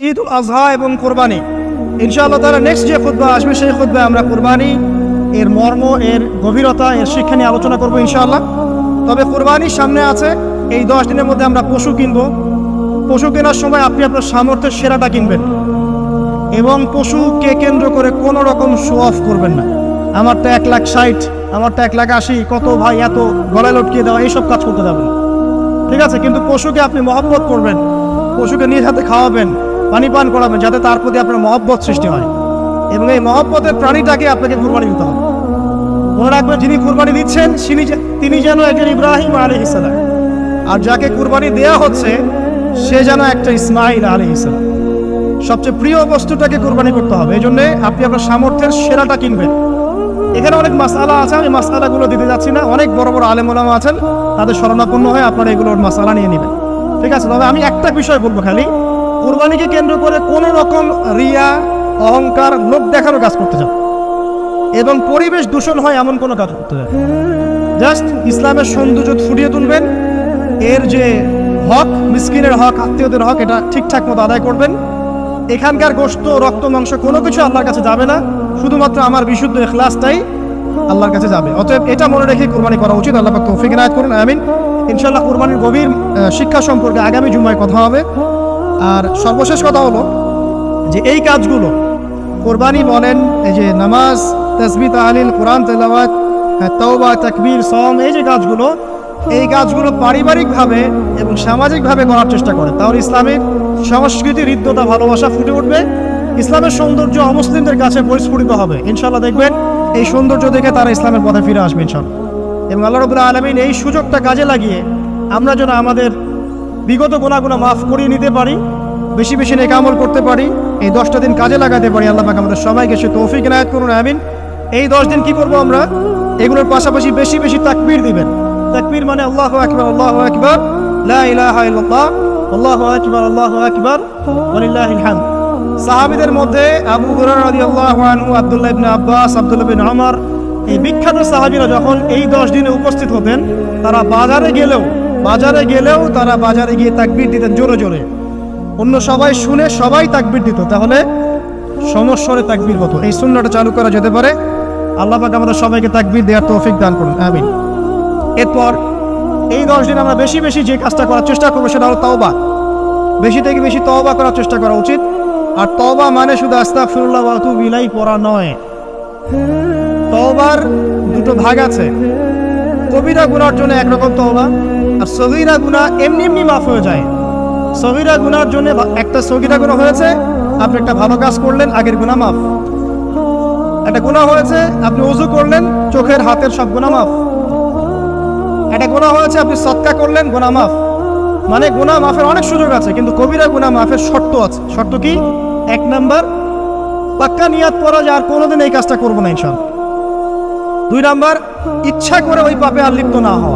ঈদ উল আজহা এবং কোরবানি। ইনশাআল্লাহ তারা নেক্সট যে খুদ্া আসবে, সেই খুদ্া আমরা কোরবানি, এর মর্ম, এর গভীরতা, এর শিক্ষা নিয়ে আলোচনা করব ইনশাআল্লাহ। তবে কোরবানির সামনে আছে, এই দশ দিনের মধ্যে আমরা পশু কিনবো। পশু কেনার সময় আপনি আপনার সামর্থ্যের সেরাটা কিনবেন। এবং পশুকে কেন্দ্র করে কোনো রকম শো অফ করবেন না। আমারটা এক লাখ ষাট, আমারটা এক লাখ আশি, কত ভাই এত গলায় লটকিয়ে দেওয়া, এইসব কাজ করতে যাবেন ঠিক আছে? কিন্তু পশুকে আপনি মহব্বত করবেন, পশুকে নিজ হাতে খাওয়াবেন পানি পান করাবেন যাতে তার প্রতি আপনার মহব্বত সৃষ্টি হয়। এবং এই মহব্বতের প্রাণীটাকে আপনাকে কুরবানি দিতে হবে। মনে রাখবেন, যিনি কুরবানি দিচ্ছেন তিনি যেন একজন ইব্রাহিম আলী ইসলাম আর যাকে কুরবানি দেয়া হচ্ছে, সে যেন একটা ইসমাইল আলী ইসলাম সবচেয়ে প্রিয় বস্তুটাকে কুরবানি করতে হবে। এই জন্যে আপনি আপনার সামর্থ্যের সেরাটা কিনবেন। এখানে অনেক মাসালা আছে, আমি মাসালাগুলো দিতে যাচ্ছি না। অনেক বড় বড় আলেমোলামা আছেন, তাদের শরণাপন্ন হয়ে আপনারা এগুলোর মাসালা নিয়ে নেবেন। ঠিক আছে, তবে আমি একটা বিষয় বলব খালি। কুরবানিকে কেন্দ্র করে কোনো রকম রিয়া, অহংকার লোক দেখানো কাজ করতে যান এবং পরিবেশ দূষণ হয় এমন কোনো কাজ করতে যান জাস্ট ইসলামের সৌন্দর্য ফুটিয়ে তুলবেন। এর যে হক, মিসকিনের হক, আত্মীয়দের হক, এটা ঠিকঠাক মতো আদায় করবেন। এখানকার গোস্ত রক্ত, মাংস কোনো কিছু আল্লাহর কাছে যাবে না। শুধুমাত্র আমার বিশুদ্ধ এখলাসটাই আল্লাহর কাছে যাবে। অতএব এটা মনে রেখে কোরবানি করা উচিত। আল্লাহ পাক তৌফিক নায়ত করুন। আমিন। ইনশাল্লাহ কোরবানির গভীর শিক্ষা সম্পর্কে আগামী জুমায় কথা হবে। আর সর্বশেষ কথা হলো যে এই কাজগুলো কোরবানি বলেন এই যে নামাজ তসবি তাহলিল কোরআন তেলাওয়াত হ্যাঁ, তওবা তাকবীর সম এই যে কাজগুলো এই কাজগুলো পারিবারিকভাবে এবং সামাজিকভাবে করার চেষ্টা করে। তাহলে ইসলামের সংস্কৃতি হৃদ্যতা ভালোবাসা ফুটে উঠবে। ইসলামের সৌন্দর্য অমুসলিমদের কাছে পরিস্ফুটিত হবে। ইনশাল্লাহ দেখবেন এই সৌন্দর্য দেখে তারা ইসলামের পথে ফিরে আসবে ইনশাল্লাহ এবং আল্লাহ রবুল্লাহ আলমিন এই সুযোগটা কাজে লাগিয়ে আমরা যেন আমাদের বিগত গোনাগুলো মাফ করিয়ে নিতে পারি, বেশি বেশি নেক আমল করতে পারি, এই দশটা দিন কাজে লাগাতে পারি, আল্লাহ পাক আমাদের সবাইকে সে তৌফিক এনায়ত করুন, আমিন। এই দশ দিন কি করব আমরা? এগুলোর পাশাপাশি বেশি বেশি তাকবীর দিবেন। তাকবীর মানে আল্লাহ আকবার আল্লাহ আকবার, লা ইলাহা ইল্লাল্লাহ, আল্লাহু আকবার আল্লাহু আকবার, ওয়ালিল্লাহিল হামদ। সাহাবীদের মধ্যে আবু হুরায়রা রাদিয়াল্লাহু আনহু, আব্দুল্লাহ ইবনে আব্বাস, আব্দুল্লাহ বিন ওমর এই বিখ্যাত সাহাবীরা যখন এই দশ দিনে উপস্থিত হতেন, তারা বাজারে গেলেও বাজারে গেলেও তারা বাজারে গিয়ে তাকবীর দিতেন জোরে জোরে। অন্য সবাই শুনে সবাই তাকবির দিত। তাহলে সমস্বরে তাকবির হতো। এই শূন্যটা চালু করা যেতে পারে। আল্লাহ পাক আমাদের সবাইকে তাকবির দেওয়ার তৌফিক দান করুন। আমিন। এরপর এই দশ দিন আমরা বেশি বেশি যে কাজটা করার চেষ্টা করব সেটা হলো তওবা। বেশি থেকে বেশি তওবা করার চেষ্টা করা উচিত। আর তওবা মানে শুধু আস্তা ফিরুল্লাহ বাতু বিলাই পড়া নয়। তওবার দুটো ভাগ আছে। কবিরা গুনার জন্য একরকম তওবা। আর সগিরা গুনাহ এমনি এমনি মাফ হয়ে যায়। সগিরা গুনার জন্য একটা সগিরা গুনাহ হয়েছে, আপনি একটা ভালো কাজ করলেন, আগের গুনাহ মাফ। একটা গুনাহ হয়েছে, আপনি উজু করলেন, চোখের, হাতের সব গুনাহ মাফ। একটা গুনাহ হয়েছে, আপনি সৎকা করলেন, গুনাহ মাফ। মানে গুনাহ মাফের অনেক সুযোগ আছে, কিন্তু কবিরা গুনাহ মাফের শর্ত আছে। শর্ত কি? এক নাম্বার, পাক্কা নিয়াত করা যে আর কোনোদিন এই কাজটা করব না ইনশাল্লাহ দুই নাম্বার, ইচ্ছা করে ওই পাপে আর লিপ্ত না হওয়া।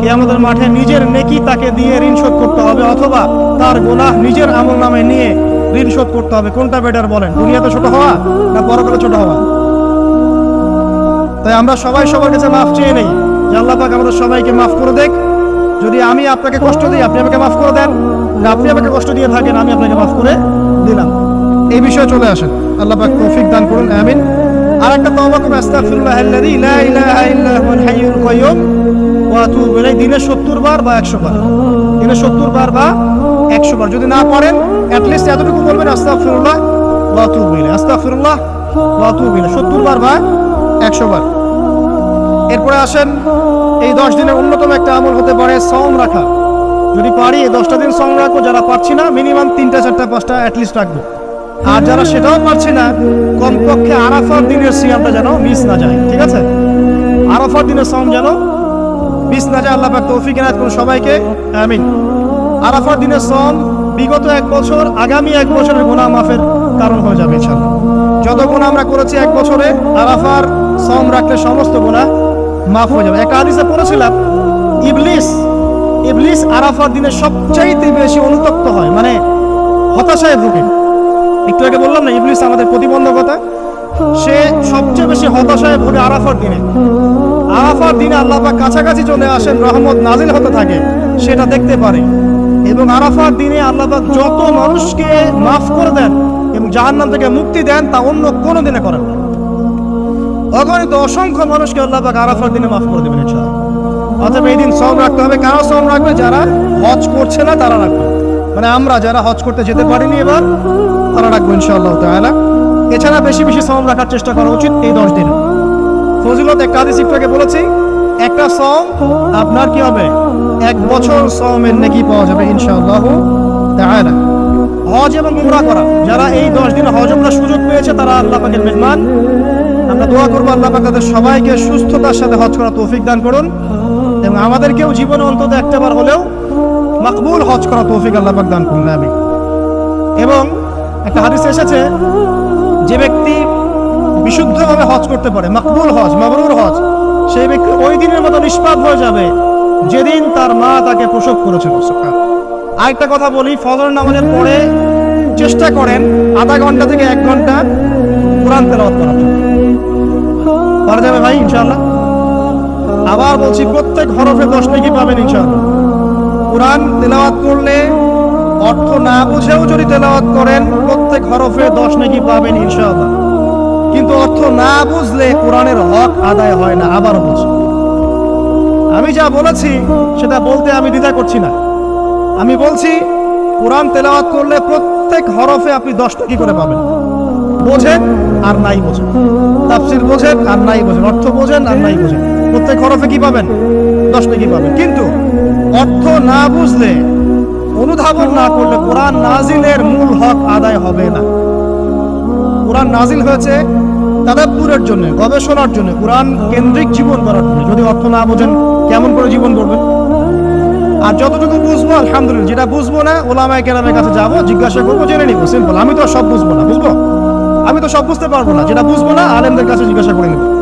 কে আমাদের মাঠে নিজের নেকি তাকে দিয়ে ঋণ শোধ করতে হবে, অথবা তার গোনাহ নিজের আমল নামে নিয়ে ঋণ শোধ করতে হবে। কোনটা বেটার বলেন? দুনিয়াতে ছোট হওয়া না পরকালে ছোট হওয়া? তাই আমরা সবাই সবার কাছে মাফ চেয়ে নেই। যে আল্লাহ পাক আমাদের সবাইকে মাফ করে দেখ। যদি আমি আপনাকে কষ্ট দিই, আপনি আমাকে মাফ করে দেন। না আপনি আমাকে কষ্ট দিয়ে থাকেন, আমি আপনাকে মাফ করে দিলাম। এই বিষয়ে চলে আসেন। আল্লাহ পাক তৌফিক দান করুন। আমিন। আর একটা তওবা করুন। আস্তাগফিরুল্লাহ আল্লাযী লা ইলাহা ইল্লা হুয়াল হাইয়ুল কাইয়্যুম। আতুবু দিনে 70 বার বা 100 বার। দিনে 70 বার বা একশো বার। যদি না পারেন অ্যাটলিস্ট এতটুকু বলবেন, আস্তাগফিরুল্লাহ, ওয়া আতুবু ইলাইহি। আস্তাগফিরুল্লাহ, ওয়া ইলাইহি। 70 বার বা একশো বার। এরপরে আসেন, এই দশ দিনের অন্যতম একটা আমল হতে পারে সম রাখা। যদি পারি, এই দশটা দিন সম রাখব। যারা পারছি না মিনিমাম তিনটা, চারটা, পাঁচটা অ্যাটলিস্ট রাখব। আর যারা সেটাও পারছি না, কমপক্ষে আরাফার দিনের সিয়ামটা যেন মিস না যায়, ঠিক আছে? আরাফার দিনের সম যেন মিস না যায়, আল্লাহ পাক তৌফিক এনায়েত করুন সবাইকে। আমিন। আরাফার দিনের সম বিগত এক বছর, আগামী এক বছরের গুনাহ মাফের কারণ হয়ে যাবে ইনশাআল্লাহ। যত গুনাহ আমরা করেছি এক বছরে, আরাফার সম রাখলে সমস্ত গুনাহ মাফ হয়ে যাবে। একটা হাদিসে পড়েছিলাম, ইবলিস ইবলিস আরাফার দিনে সবচাইতে বেশি অনুতপ্ত হয় মানে হতাশায় ভোগে। একটু আগে বললাম না, ইবলিস আমাদের প্রতিবন্ধকতা? সে সবচেয়ে বেশি হতাশায় ভোগে আরাফার দিনে। আরাফার দিনে আল্লাহ পাক কাছাকাছি চলে আসেন, রহমত নাজিল হতে থাকে, সেটা দেখতে পারে। এবং আরাফার দিনে আল্লাহ পাক যত মানুষকে মাফ করে দেন এবং জাহান্নাম থেকে মুক্তি দেন, তা অন্য কোনো দিনে করেন না। অগণিত অসংখ্য মানুষকে আল্লাহ পাক আরাফার দিনে মাফ করে দেবেন ইনশাআল্লাহ। অতএব এই দিন সম রাখতে হবে। কারা সম রাখবে? যারা হজ করছে না, তারা রাখবে। মানে আমরা যারা হজ করতে যেতে পারিনি এবার, তারা রাখব ইনশাআল্লাহ তাআলা। এছাড়া বেশি বেশি সম রাখার চেষ্টা করা উচিত এই দশ দিনে। ফজিলত একটা হাদিস একটু আগে বলেছি, একটা সম আপনার কি হবে? এক বছর সমের নাকি পাওয়া যাবে ইনশাআল্লাহ তাআলা। হজ এবং উমরা করা, যারা এই দশ দিনে হজ উমরা সুযোগ পেয়েছে, তারা আল্লাহ পাকের মেহমান। আমরা দোয়া করব আল্লাহ পাক তাদের সবাইকে সুস্থতার সাথে হজ করা তৌফিক দান করুন এবং আমাদেরকেও জীবনে অন্তত একটাবার হলেও মাকবুল হজ করা তৌফিক আল্লাহ পাক দান করুন আমি এবং একটা হাদিস এসেছে, যে ব্যক্তি বিশুদ্ধভাবে হজ করতে পারে, মাকবুল হজ, মাবরুর হজ। সেই ব্যক্তি ওই দিনের মতো নিষ্পাপ হয়ে যাবে যেদিন তার মা তাকে প্রসব করেছিল আরেকটা কথা বলি, ফজর নামাজের পরে চেষ্টা করেন আধা ঘণ্টা থেকে এক ঘণ্টা কোরআন তেলাওয়াত করার জন্য। পারা যাবে ভাই, ইনশাআল্লাহ? আবার বলছি, প্রত্যেক হরফে দশ নাকি পাবেন, ইনশাআল্লাহ। কোরআন তেলাওয়াত করলে অর্থ না বুঝেও যদি তেলাওয়াত করেন, প্রত্যেক হরফে দশ নাকি পাবেন, ইনশাআল্লাহ। কিন্তু অর্থ না বুঝলে কোরআনের হক আদায় হয় না আবারও বলছি। আমি যা বলেছি, সেটা বলতে আমি দ্বিধা করছি না। আমি বলছি, কোরআন তেলাওয়াত করলে প্রত্যেক হরফে আপনি দশ টাকি করে পাবেন? বোঝেন আর নাই বোঝেন। তাফসির বোঝেন আর নাই বোঝেন। অর্থ বোঝেন আর নাই বোঝেন। প্রত্যেক হরফে কি পাবেন? দশ টাকি পাবেন? কিন্তু অর্থ না বুঝলে, অনুধাবন না করলে কোরআন নাজিলের মূল হক আদায় হবে না। কোরআন নাজিল হয়েছে তাদাব্বুরের জন্য, গবেষণার জন্য, কোরআন কেন্দ্রিক জীবন করার জন্য, যদি অর্থ না বোঝেন, কেমন করে জীবন করবেন? আর যতটুকু বুঝব, আলহামদুলিল্লাহ, যেটা বুঝব না, ওলামায় কেরামের কাছে যাব, জিজ্ঞাসা করব, জেনে নিবো। সিম্পল আমি তো সব বুঝব না, বুঝব? আমি তো সব বুঝতে পারব না, যেটা বুঝব না, আলেমদের কাছে জিজ্ঞাসা করে নেব।